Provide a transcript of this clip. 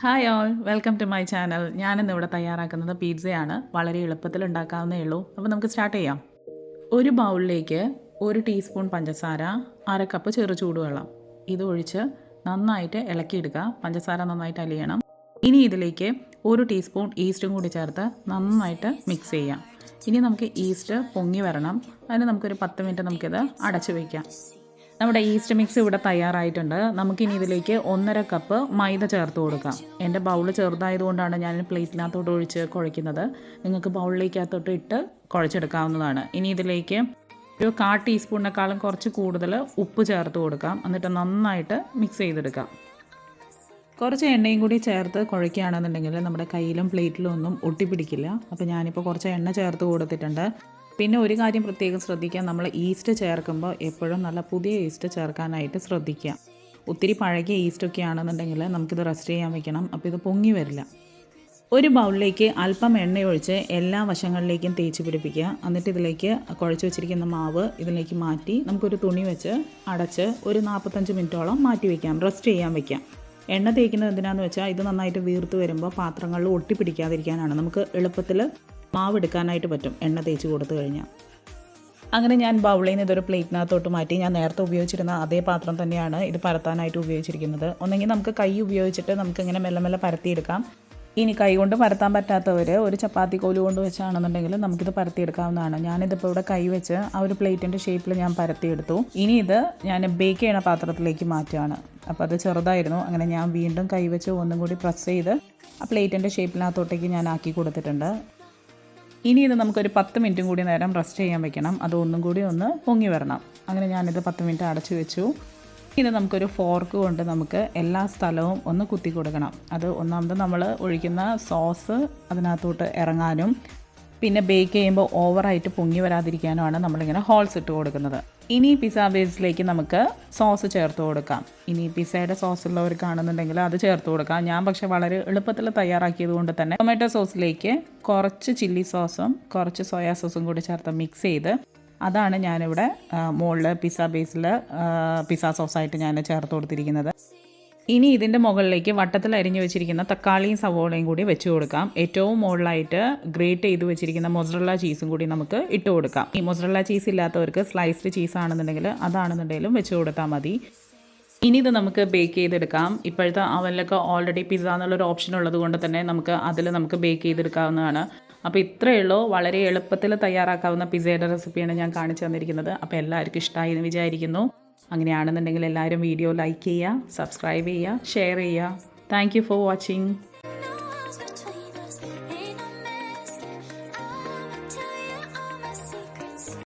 Hi all welcome to my channel ഞാനിന്ന് ഇവിടെ തയ്യാറാക്കുന്നത് പിസ്സയാണ് വളരെ എളുപ്പത്തിൽ ഉണ്ടാക്കാവുന്നേ ഉള്ളൂ. അപ്പോൾ നമുക്ക് സ്റ്റാർട്ട് ചെയ്യാം. ഒരു ബൗളിലേക്ക് ഒരു ടീസ്പൂൺ പഞ്ചസാര അര കപ്പ് ചെറു ചൂടുവെള്ളം. ഇത് ഒഴിച്ച് നന്നായിട്ട് ഇളക്കിയെടുക്കുക. പഞ്ചസാര നന്നായിട്ട് അലിയണം. ഇനി ഇതിലേക്ക് ഒരു ടീസ്പൂൺ ഈസ്റ്റും കൂടി ചേർത്ത് നന്നായിട്ട് മിക്സ് ചെയ്യാം. ഇനി നമുക്ക് ഈസ്റ്റ് പൊങ്ങി വരണം. അതിന് നമുക്കൊരു പത്ത് മിനിറ്റ് നമുക്കിത് അടച്ചു വയ്ക്കാം നമ്മുടെ ഈസ്റ്റ് മിക്സ് ഇവിടെ തയ്യാറായിട്ടുണ്ട്. നമുക്കിനി ഇതിലേക്ക് ഒന്നര കപ്പ് മൈദ ചേർത്ത് കൊടുക്കാം. എന്റെ ബൗൾ ചെറുതായതുകൊണ്ടാണ് ഞാൻ പ്ലേറ്റിനകത്തോട്ട് ഒഴിച്ച് കുഴയ്ക്കുന്നത്. നിങ്ങൾക്ക് ബൗളിലേക്കകത്തോട്ട് ഇട്ട് കുഴച്ചെടുക്കാവുന്നതാണ്. ഇനി ഇതിലേക്ക് ഒരു കാ ടീസ്പൂണിനേക്കാളും കുറച്ച് കൂടുതൽ ഉപ്പ് ചേർത്ത് കൊടുക്കാം. എന്നിട്ട് നന്നായിട്ട് മിക്സ് ചെയ്തെടുക്കാം. കുറച്ച് എണ്ണയും കൂടി ചേർത്ത് കുഴയ്ക്കുകയാണെന്നുണ്ടെങ്കിൽ നമ്മുടെ കയ്യിലും പ്ലേറ്റിലും ഒന്നും ഒട്ടിപ്പിടിക്കില്ല. അപ്പോൾ ഞാനിപ്പോൾ കുറച്ച് എണ്ണ ചേർത്ത് കൊടുത്തിട്ടുണ്ട്. പിന്നെ ഒരു കാര്യം പ്രത്യേകം ശ്രദ്ധിക്കുക. നമ്മൾ ഈസ്റ്റ് ചേർക്കുമ്പോൾ എപ്പോഴും നല്ല പുതിയ ഈസ്റ്റ് ചേർക്കാനായിട്ട് ശ്രദ്ധിക്കുക. ഒത്തിരി പഴകിയ ഈസ്റ്റൊക്കെ ആണെന്നുണ്ടെങ്കിൽ നമുക്കിത് റെസ്റ്റ് ചെയ്യാൻ വെക്കണം. അപ്പോൾ ഇത് പൊങ്ങി വരില്ല. ഒരു ബൗളിലേക്ക് അല്പം എണ്ണയൊഴിച്ച് എല്ലാ വശങ്ങളിലേക്കും തേച്ച് പിടിപ്പിക്കുക. എന്നിട്ട് ഇതിലേക്ക് കുഴച്ച് വെച്ചിരിക്കുന്ന മാവ് ഇതിലേക്ക് മാറ്റി നമുക്കൊരു തുണി വെച്ച് അടച്ച് ഒരു നാൽപ്പത്തഞ്ച് മിനിറ്റോളം മാറ്റി വയ്ക്കാം റെസ്റ്റ് ചെയ്യാൻ വയ്ക്കാം എണ്ണ തേക്കുന്നത് എന്തിനാന്ന് വെച്ചാൽ ഇത് നന്നായിട്ട് വീർത്ത് വരുമ്പോൾ പാത്രങ്ങളിൽ ഒട്ടിപ്പിടിക്കാതിരിക്കാനാണ്. നമുക്ക് എളുപ്പത്തിൽ മാവ് എടുക്കാനായിട്ട് പറ്റും. എണ്ണ തേച്ച് കൊടുത്തു കഴിഞ്ഞാൽ അങ്ങനെ ഞാൻ ബൗളിൽ നിന്ന് ഇതൊരു പ്ലേറ്റിനകത്തോട്ട് മാറ്റി. ഞാൻ നേരത്തെ ഉപയോഗിച്ചിരുന്ന അതേ പാത്രം തന്നെയാണ് ഇത് പരത്താനായിട്ട് ഉപയോഗിച്ചിരിക്കുന്നത്. ഒന്നെങ്കിൽ നമുക്ക് കൈ ഉപയോഗിച്ചിട്ട് നമുക്ക് ഇങ്ങനെ മെല്ലെ മെല്ലെ പരത്തിയെടുക്കാം. ഇനി കൈ കൊണ്ട് പരത്താൻ പറ്റാത്തവർ ഒരു ചപ്പാത്തി കോൽ കൊണ്ട് വെച്ചാണെന്നുണ്ടെങ്കിൽ നമുക്കിത് പരത്തിയെടുക്കാവുന്നതാണ്. ഞാനിതിപ്പോൾ ഇവിടെ കൈ വെച്ച് ആ ഒരു പ്ലേറ്റിന്റെ ഷേപ്പിൽ ഞാൻ പരത്തിയെടുത്തു. ഇനി ഇത് ഞാൻ ബേക്ക് ചെയ്യണ പാത്രത്തിലേക്ക് മാറ്റുകയാണ്. അപ്പോൾ അത് ചെറുതായിരുന്നു. അങ്ങനെ ഞാൻ വീണ്ടും കൈ വെച്ച് ഒന്നും കൂടി പ്രസ് ചെയ്ത് ആ പ്ലേറ്റിന്റെ ഷേപ്പിനകത്തോട്ടേക്ക് ഞാൻ ആക്കി കൊടുത്തിട്ടുണ്ട്. ഇനി ഇത് നമുക്കൊരു പത്ത് മിനിറ്റും കൂടി നേരം റെസ്റ്റ് ചെയ്യാൻ വെക്കണം. അത് ഒന്നും കൂടി ഒന്ന് പൊങ്ങി വരണം. അങ്ങനെ ഞാനിത് പത്ത് മിനിറ്റ് അടച്ചു വെച്ചു. ഇത് നമുക്കൊരു ഫോർക്ക് കൊണ്ട് നമുക്ക് എല്ലാ സ്ഥലവും ഒന്ന് കുത്തി കൊടുക്കണം. അത് ഒന്നാമത് നമ്മൾ ഒഴിക്കുന്ന സോസ് അതിനകത്തോട്ട് ഇറങ്ങാനും പിന്നെ ബേക്ക് ചെയ്യുമ്പോൾ ഓവറായിട്ട് പൊങ്ങി വരാതിരിക്കാനുമാണ് നമ്മളിങ്ങനെ ഹോൾസ് ഇട്ട് കൊടുക്കുന്നത്. ഇനി പിസ്സ ബേസിലേക്ക് നമുക്ക് സോസ് ചേർത്ത് കൊടുക്കാം. ഇനി പിസ്സയുടെ സോസ് ഉള്ളവർ കാണുന്നുണ്ടെങ്കിൽ അത് ചേർത്ത് കൊടുക്കാം. ഞാൻ പക്ഷേ വളരെ എളുപ്പത്തിൽ തയ്യാറാക്കിയത് കൊണ്ട് തന്നെ ടൊമാറ്റോ സോസിലേക്ക് കുറച്ച് ചില്ലി സോസും കുറച്ച് സോയാ സോസും കൂടി ചേർത്ത് മിക്സ് ചെയ്ത് അതാണ് ഞാനിവിടെ മുകളിൽ പിസ്സ ബേസിൽ പിസ്സ സോസായിട്ട് ഞാൻ ചേർത്ത് കൊടുത്തിരിക്കുന്നത്. ഇനി ഇതിന്റെ മുകളിലേക്ക് വട്ടത്തിൽ അരിഞ്ഞു വെച്ചിരിക്കുന്ന തക്കാളിയും സവോളയും കൂടി വെച്ച് കൊടുക്കാം. ഏറ്റവും മുകളിലായിട്ട് ഗ്രേറ്റ് ചെയ്ത് വെച്ചിരിക്കുന്ന മൊസറല്ല ചീസും കൂടി നമുക്ക് ഇട്ട് കൊടുക്കാം. ഈ മൊസറല്ല ചീസ് ഇല്ലാത്തവർക്ക് സ്ലൈസ്ഡ് ചീസ് ആണെന്നുണ്ടെങ്കിൽ അതാണെന്നുണ്ടെങ്കിലും വെച്ച് കൊടുത്താൽ മതി. ഇനി ഇത് നമുക്ക് ബേക്ക് ചെയ്തെടുക്കാം. ഇപ്പോഴത്തെ അവനിലൊക്കെ ഓൾറെഡി പിസ്സ എന്നുള്ളൊരു ഓപ്ഷൻ ഉള്ളത് കൊണ്ട് തന്നെ നമുക്ക് അതിൽ നമുക്ക് ബേക്ക് ചെയ്തെടുക്കാവുന്നതാണ്. അപ്പോൾ ഇത്രയേ ഉള്ളൂ. വളരെ എളുപ്പത്തിൽ തയ്യാറാക്കാവുന്ന പിസ്സയുടെ റെസിപ്പിയാണ് ഞാൻ കാണിച്ചു തന്നിരിക്കുന്നത്. അപ്പോൾ എല്ലാവർക്കും ഇഷ്ടമായി എന്ന് വിചാരിക്കുന്നു. അങ്ങനെയാണെന്നുണ്ടെങ്കിൽ എല്ലാവരും വീഡിയോ ലൈക്ക് ചെയ്യുക സബ്സ്ക്രൈബ് ചെയ്യുക ഷെയർ ചെയ്യുക. Thank for watching